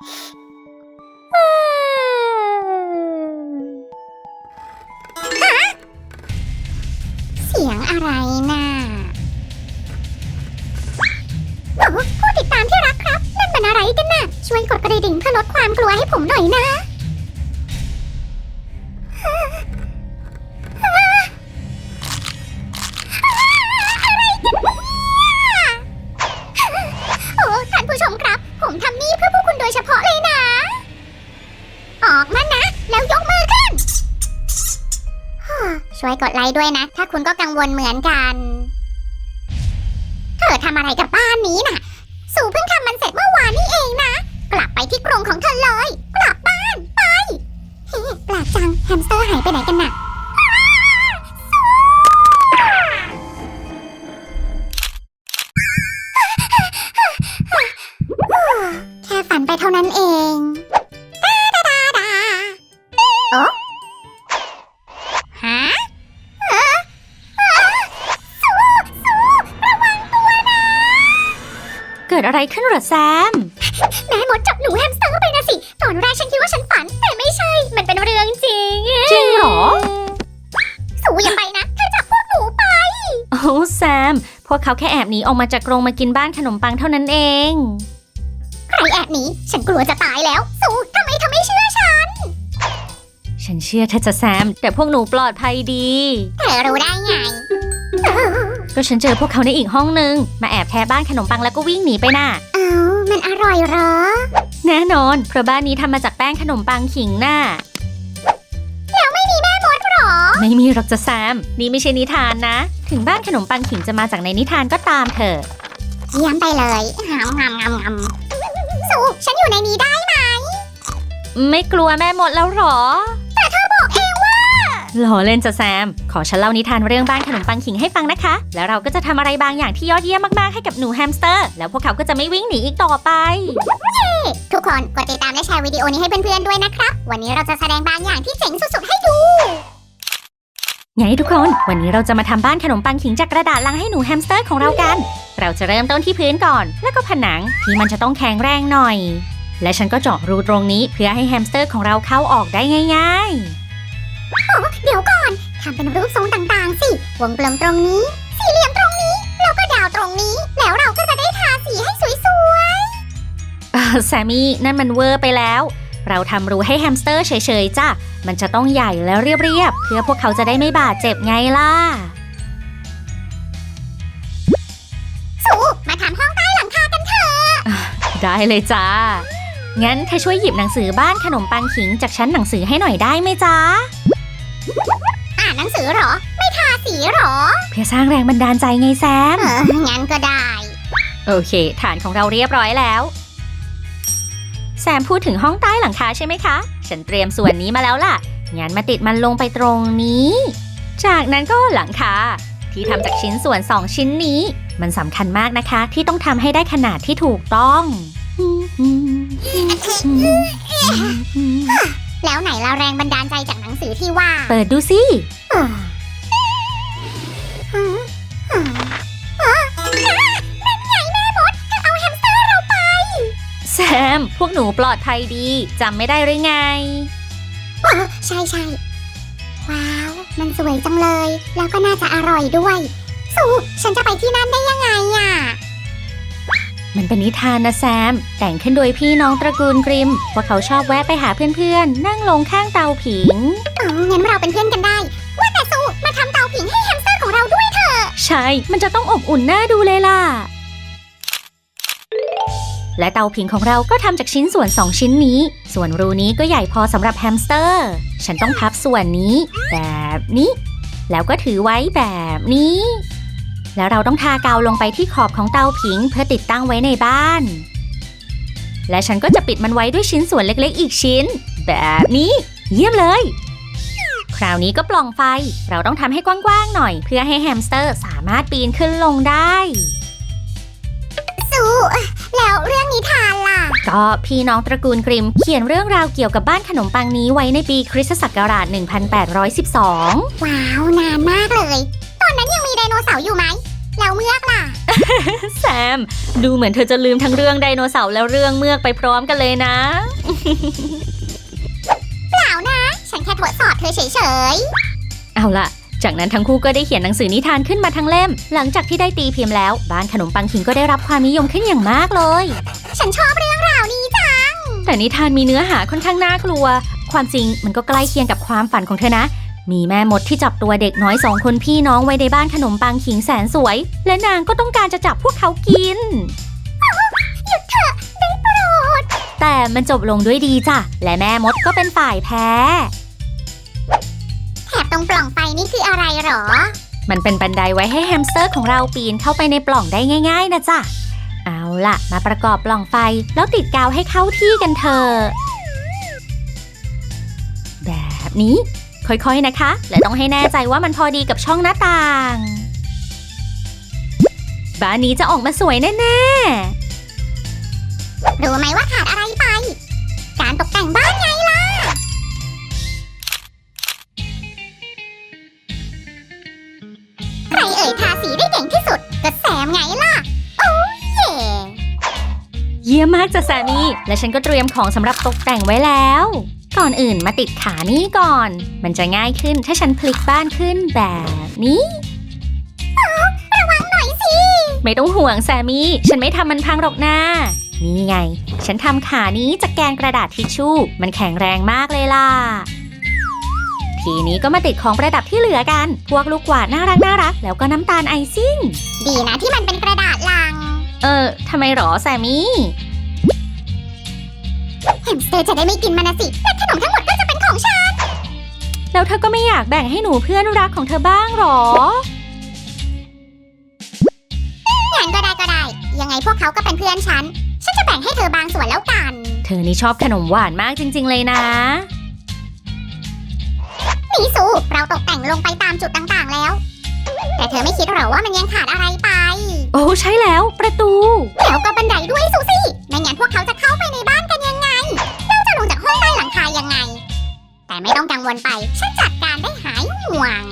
เสียงอะไรน่ะโอ้ผู้ติดตามที่รักครับ นั่นเป็นอะไรกันน่ะ ช่วยกดกระดิ่งเพื่อลดความกลัวให้ผมหน่อยนะ กดไลค์ด้วยนะ ถ้าคุณก็กังวลเหมือนกัน เธอทำอะไรกับบ้านนี้น่ะ สู่เพิ่งทำมันเสร็จเมื่อวานนี้เองนะ กลับไปที่กรงของเธอเลย กลับบ้านไปเฮ้แปลกจังแฮมสเตอร์หายไปไหนกันน่ะแค่ฝันไปเท่านั้นเองโอ้ ดอะไรขึ้นเหรอแซม แม่มดจับหนูแฮมสเตอร์ไปนะสิ ตอนแรกฉันคิดว่าฉันฝัน แต่ไม่ใช่ มันเป็นเรื่องจริง จริงเหรอ สู้อย่าไปนะเธอจับพวกหนูไป โอ้แซม พวกเขาแค่แอบหนีออกมาจากกรงมากินบ้านขนมปังเท่านั้นเอง ใครแอบหนีฉันกลัวจะตายแล้ว สู้ทำไมเธอไม่เชื่อฉัน ฉันเชื่อเธอจะแซม แต่พวกหนูปลอดภัยดี เธอรู้ได้ไง ก็ฉันเจอพวกเขาในอีกห้องนึง มาแอบแทะบ้านขนมปังแล้วก็วิ่งหนีไปน่ะเอ้ามันอร่อยเหรอ แน่นอน เพราะบ้านนี้ทำมาจากแป้งขนมปังขิงน่ะแล้วไม่มีแม่มดเหรอไม่มีหรอกจะแซม นี่ไม่ใช่นิทานนะ ถึงบ้านขนมปังขิงจะมาจากในนิทานก็ตามเถอะ เยี่ยมไปเลยงามงามงามงามสู้ฉันอยู่ในนี้ได้ไหมไม่กลัวแม่หมดแล้วหรอ หล่อเล่นจะแซม ขอฉันเล่านิทานเรื่องบ้านขนมปังขิงให้ฟังนะคะ แล้วเราก็จะทำอะไรบางอย่างที่ยอดเยี่ยมมากๆให้กับหนูแฮมสเตอร์ แล้วพวกเขาก็จะไม่วิ่งหนีอีกต่อไปทุกคนกดติดตามและแชร์วิดีโอนี้ให้เพื่อนๆด้วยนะครับ วันนี้เราจะแสดงบางอย่างที่เจ๋งสุดๆให้ดูไงทุกคน วันนี้เราจะมาทำบ้านขนมปังขิงจากกระดาษลังให้หนูแฮมสเตอร์ของเรากัน เราจะเริ่มต้นที่พื้นก่อน แล้วก็ผนังที่มันจะต้องแข็งแรงหน่อย และฉันก็เจาะรูตรงนี้เพื่อให้แฮมสเตอร์ของเราเข้าออกได้ง่าย เดี๋ยวก่อนทำเป็นรูปทรงต่างๆ สิ วงกลมตรงนี้ สี่เหลี่ยมตรงนี้ แล้วก็ดาวตรงนี้ แล้วเราก็จะได้ทาสีให้สวยๆอ่าแซมมี่นั่นมันเวอร์ไปแล้ว เราทำรูให้แฮมสเตอร์เฉยๆจ้ะ มันจะต้องใหญ่แล้วเรียบๆ เพื่อพวกเขาจะได้ไม่บาดเจ็บไงล่ะๆสู้มาทำห้องใต้หลังคากันเถอะ ได้เลยจ้างั้นเธอช่วยหยิบหนังสือบ้านขนมปังขิงจากชั้นหนังสือให้หน่อยได้ไหมจ๊ะ อ่านหนังสือเหรอ ไม่ทาสีเหรอ เพื่อสร้างแรงบันดาลใจไงแซม เออ งั้นก็ได้ โอเค ฐานของเราเรียบร้อยแล้ว แซมพูดถึงห้องใต้หลังคาใช่ไหมคะ ฉันเตรียมส่วนนี้มาแล้วล่ะ งั้นมาติดมันลงไปตรงนี้ จากนั้นก็หลังคาที่ทำจากชิ้นส่วน 2 ชิ้นนี้ มันสำคัญมากนะคะ ที่ต้องทำให้ได้ขนาดที่ถูกต้อง แล้วไหนละแรงบันดาลใจจากหนังสือที่ว่าเปิดดูสิเออฮะฮะฮะนั่นไงแม่มดเธอเอาแฮมสเตอร์เราไปแซม พวกหนูปลอดภัยดีจำไม่ได้หรือไงเออใช่ใช่ว้าว มันสวยจังเลย แล้วก็น่าจะอร่อยด้วย สู้ฉันจะไปที่นั่นได้ยังไงอะ มันเป็นนิทานนะแซม แต่งขึ้นโดยพี่น้องตระกูลกริม ว่าเขาชอบแวะไปหาเพื่อนๆ นั่งลงข้างเตาผิง อ๋อ งั้นเราเป็นเพื่อนกันได้ ว่าแต่สู้มาทำเตาผิงให้แฮมสเตอร์ของเราด้วยเถอะ ใช่ มันจะต้องอบอุ่นน่าดูเลยล่ะ และเตาผิงของเราก็ทำจากชิ้นส่วน 2 ชิ้นนี้ ส่วนรูนี้ก็ใหญ่พอสำหรับแฮมสเตอร์ ฉันต้องพับส่วนนี้ แบบนี้ แล้วก็ถือไว้แบบนี้ แล้วเราต้องทากาวลงไปที่ขอบของเตาผิง เพื่อติดตั้งไว้ในบ้าน และฉันก็จะปิดมันไว้ด้วยชิ้นส่วนเล็กๆ อีกชิ้น แบบนี้ เยี่ยมเลย คราวนี้ก็ปล่องไฟ เราต้องทำให้กว้างๆหน่อย เพื่อให้แฮมสเตอร์สามารถปีนขึ้นลงได้สู้แล้วเรื่องนิทานล่ะ ก็พี่น้องตระกูลกริมเขียนเรื่องราวเกี่ยวกับบ้านขนมปังนี้ไว้ในปีคริสตศักราช 1812 ว้าว นานมากเลย ตอนนั้นยังมีไดโนเสาร์อยู่ไหม แล้วเมือกล่ะ แซม ดูเหมือนเธอจะลืมทั้งเรื่องไดโนเสาร์และเรื่องเมือกไปพร้อมกันเลยนะ เปล่านะ ฉันแค่ทดสอบเธอเฉยเอาล่ะ จากนั้นทั้งคู่ก็ได้เขียนหนังสือนิทานขึ้นมาทั้งเล่ม หลังจากที่ได้ตีพิมพ์แล้ว บ้านขนมปังคิงก็ได้รับความนิยมขึ้นอย่างมากเลย ๆ ฉันชอบเรื่องราวนี้จ้ะแต่นิทานมีเนื้อหาค่อนข้างน่ากลัว ความจริงมันก็ใกล้เคียงกับความฝันของเธอนะ มีแม่มดที่จับตัวเด็กน้อยสองคนพี่น้องไว้ในบ้านขนมปังขิงแสนสวย และนางก็ต้องการจะจับพวกเขากิน หยุดเถอะได้โปรด แต่มันจบลงด้วยดีจ้ะ และแม่มดก็เป็นฝ่ายแพ้ แถบตรงปล่องไฟนี่คืออะไรหรอ มันเป็นบันไดไว้ให้แฮมสเตอร์ของเราปีนเข้าไปในปล่องได้ง่าย ๆ นะจ๊ะเอาล่ะ มาประกอบปล่องไฟแล้วติดกาวให้เข้าที่กันเถอะแบบนี้ ค่อยๆนะคะ และต้องให้แน่ใจว่ามันพอดีกับช่องหน้าต่างบ้านนี้จะออกมาสวยแน่รู้ไหมว่าขาดอะไรไป การตกแต่งบ้านไงล่ะ ใครเอ่ยทาสีได้เก่งที่สุด ก็แซมไงล่ะ โอ้ยเย่ๆเยี่ยมมากจ้ะแซมมี่และฉันก็เตรียมของสำหรับตกแต่งไว้แล้ว ก่อนอื่นมาติดขานี้ก่อน มันจะง่ายขึ้นถ้าฉันพลิกบ้านขึ้นแบบนี้ระวังหน่อยสิ ไม่ต้องห่วงแซมมี่ ฉันไม่ทำมันพังหรอกนะนี่ไง ฉันทำขานี้จากแกนกระดาษทิชชู่ มันแข็งแรงมากเลยล่ะ ทีนี้ก็มาติดของประดับที่เหลือกัน พวกลูกกวาดน่ารักน่ารัก แล้วก็น้ำตาลไอซิ่ง ดีนะที่มันเป็นกระดาษลัง เออทำไมหรอแซมมี่ แฮมสเตอร์จะได้ไม่กินมันนะสิ และขนมทั้งหมดก็จะเป็นของฉัน แล้วเธอก็ไม่อยากแบ่งให้หนูเพื่อนรักของเธอบ้างหรอ งั้นก็ได้ก็ได้ ยังไงพวกเขาก็เป็นเพื่อนฉัน ฉันจะแบ่งให้เธอบางส่วนแล้วกัน เธอนี่ชอบขนมหวานมากจริง ๆ เลยนะนี่สู เราตกแต่งลงไปตามจุดต่างๆแล้ว แต่เธอไม่คิดหรอว่ามันยังขาดอะไรไป โอ้ใช่แล้วประตู แล้วก็บันไดด้วยสูสิไม่งั้นพวกเขาจะเข้าไปในบ้าน ยังไง แต่ไม่ต้องกังวลไป ฉันจัดการได้หายห่วง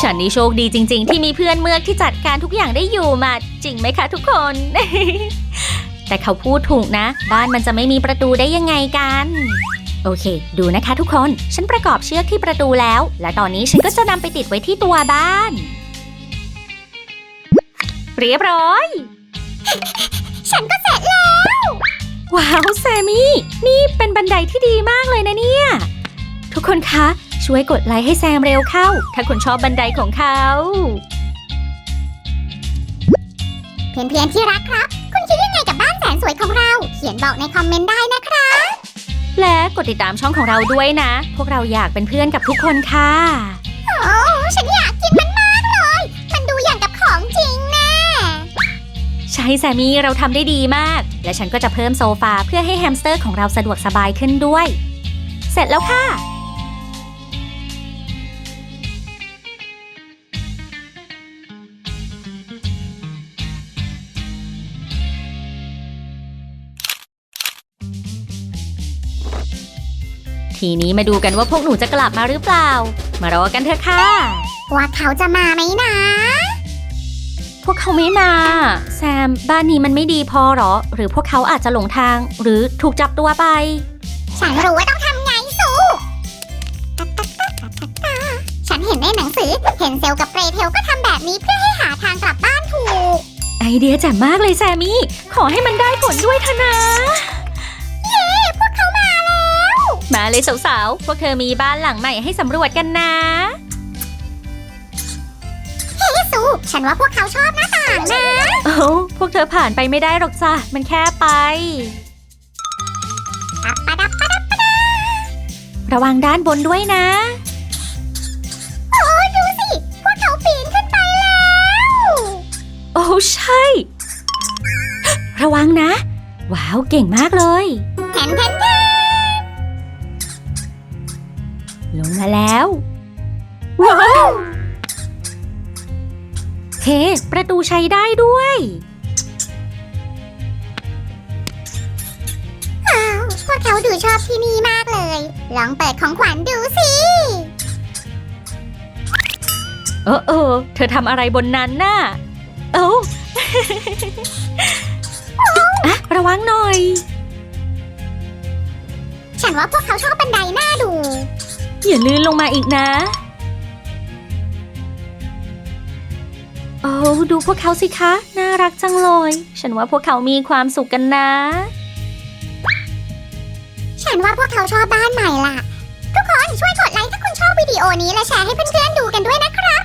ฉันนี่โชคดีจริง ๆ ที่มีเพื่อนเมือกที่จัดการทุกอย่างได้อยู่มา จริงไหมคะทุกคน แต่เขาพูดถูกนะ บ้านมันจะไม่มีประตูได้ยังไงกัน โอเค ดูนะคะทุกคน ฉันประกอบเชือกที่ประตูแล้ว และตอนนี้ฉันก็จะนำไปติดไว้ที่ตัวบ้าน เรียบร้อย ฉันก็เสร็จแล้ว ว้าวแซมมี่นี่เป็นบันไดที่ดีมากเลยนะเนี่ย ทุกคนคะ ช่วยกดไลค์ให้แซมเร็วเข้า ถ้าคุณชอบบันไดของเขา เพื่อนๆที่รักครับ คุณคิดยังไงกับบ้านแสนสวยของเรา เขียนบอกในคอมเมนต์ได้นะครับ และกดติดตามช่องของเราด้วยนะ พวกเราอยากเป็นเพื่อนกับทุกคนค่ะ โอ้ฉันอยากกินมันมากเลย มันดูอย่างกับของจริงแน่ใช่แซมมี่เราทำได้ดีมาก และฉันก็จะเพิ่มโซฟาเพื่อให้แฮมสเตอร์ของเราสะดวกสบายขึ้นด้วย เสร็จแล้วค่ะ ทีนี้มาดูกันว่าพวกหนูจะกลับมาหรือเปล่า มารอกันเถอะค่ะ ว่าเขาจะมาไหมนะ พวกเขาไม่มา แซม บ้านนี้มันไม่ดีพอหรอ หรือพวกเขาอาจจะหลงทาง หรือถูกจับตัวไป ฉันรู้ว่าต้องทำไงสูตัดตัดตัดตัดตัดตัดฉันเห็นในหนังสือ เห็นเซลกับเกรเทลก็ทำแบบนี้เพื่อให้หาทางกลับบ้านถูก ไอเดียแจ่มมากเลยแซมมี่ ขอให้มันได้ผลด้วยเถอะนะ เย้พวกเขามาแล้ว มาเลยสาวๆ พวกเธอมีบ้านหลังใหม่ให้สำรวจกันนะเฮ้สู ฉันว่าพวกเขาชอบหน้าต่างนะ โอ้พวกเธอผ่านไปไม่ได้หรอกจ้ะ มันแค่ไป ปับปะดับปะดับระวังด้านบนด้วยนะ โอ้ดูสิ พวกเขาปีนขึ้นไปแล้ว โอ้ใช่ ระวังนะ ว้าวเก่งมากเลย แทนแทนแทนลงมาแล้ว ว้าว เฮ้ประตูใช้ได้ด้วย อ้าวพวกเขาดูชอบที่นี่มากเลย ลองเปิดของขวัญดูสิ เออเออ เธอทำอะไรบนนั้นน่ะ เอ้าอะระวังหน่อย ฉันว่าพวกเขาชอบบันไดหน้าดู อย่าลื่นลงมาอีกนะ ดูพวกเขาสิคะ น่ารักจังเลย ฉันว่าพวกเขามีความสุขกันนะ ฉันว่าพวกเขาชอบบ้านใหม่ล่ะ ทุกคนช่วยกดไลค์ถ้าคุณชอบวิดีโอนี้และแชร์ให้เพื่อนๆดูกันด้วยนะครับ